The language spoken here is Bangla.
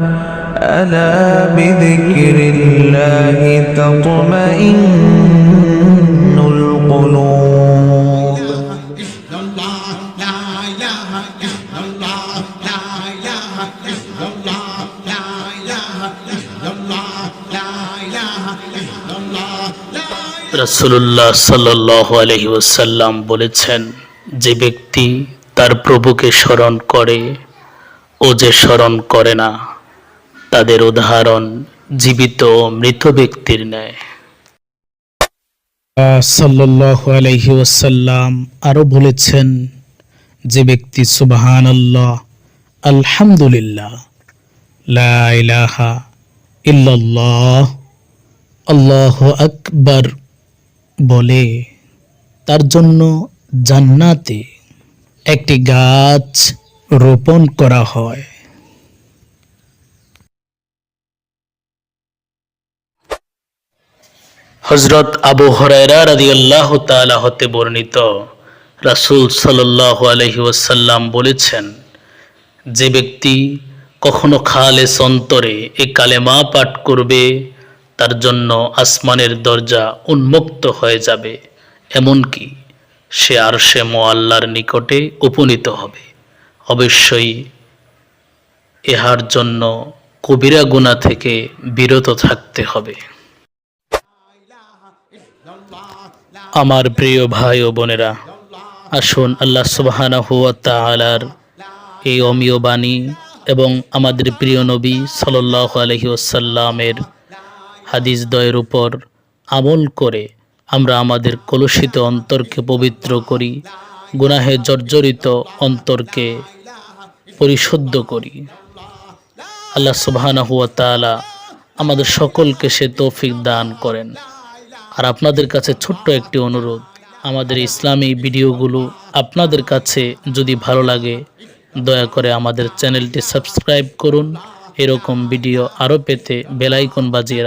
ألا بذكر الله تطمئن القلوب illallah la ilaha illallah la ilaha illallah la ilaha illallah la ilaha illallah la রাসূলুল্লাহ সাল্লাল্লাহু আলাইহি ওয়াসাল্লাম বলেছেন যে ব্যক্তি তার প্রভুকে স্মরণ করে ও যে স্মরণ করে না তাদের উদাহরণ, জীবিত মৃত ব্যক্তির ন্যায়। সাল্লাল্লাহু আলাইহি ওয়াসাল্লাম আরও বলেছেন, যে ব্যক্তি সুবহান আল্লাহ আলহামদুলিল্লাহ ইল্লাল্লাহ, আল্লাহু আকবার বলে, তার জন্য জান্নাতে একটি গাছ রোপণ করা হয়। হজরত আবু হরাইরা রাদিয়াল্লাহু তাআলা হতে বর্ণিত। রাসূল সাল্লাল্লাহু আলাইহি ওয়াসাল্লাম বলেছেন, যে ব্যক্তি কখনো খালেস অন্তরে এই কালেমা পাঠ করবে, তার জন্য আসমানের দরজা উন্মুক্ত হয়ে যাবে, এমনকি সে আর সে মোয়াল্লার নিকটে উপনীত হবে। অবশ্যই ইহার জন্য কবিরা গুণা থেকে বিরত থাকতে হবে। আমার প্রিয় ভাই ও বোনেরা, আসুন আল্লাহ সুবহানাহু ওয়া তাআলার এই অমীয় বাণী এবং আমাদের প্রিয় নবী সাল্লাল্লাহু আলাইহি ওসাল্লামের হাদিস দয়ের উপর আমল করে আমরা আমাদের কলুষিত অন্তরকে পবিত্র করি, গুনাহে জর্জরিত অন্তরকে পরিশুদ্ধ করি। আল্লাহ সুবহানাহু ওয়া তাআলা আমাদের সকলকে সে তৌফিক দান করেন। আর আপনাদের কাছে ছোট্ট একটি অনুরোধ, আমাদের ইসলামী ভিডিওগুলো আপনাদের কাছে যদি ভালো লাগে, দয়া করে আমাদের চ্যানেলটি সাবস্ক্রাইব করুন। এরকম ভিডিও আরও পেতে বেলাইকন বাজিয়ে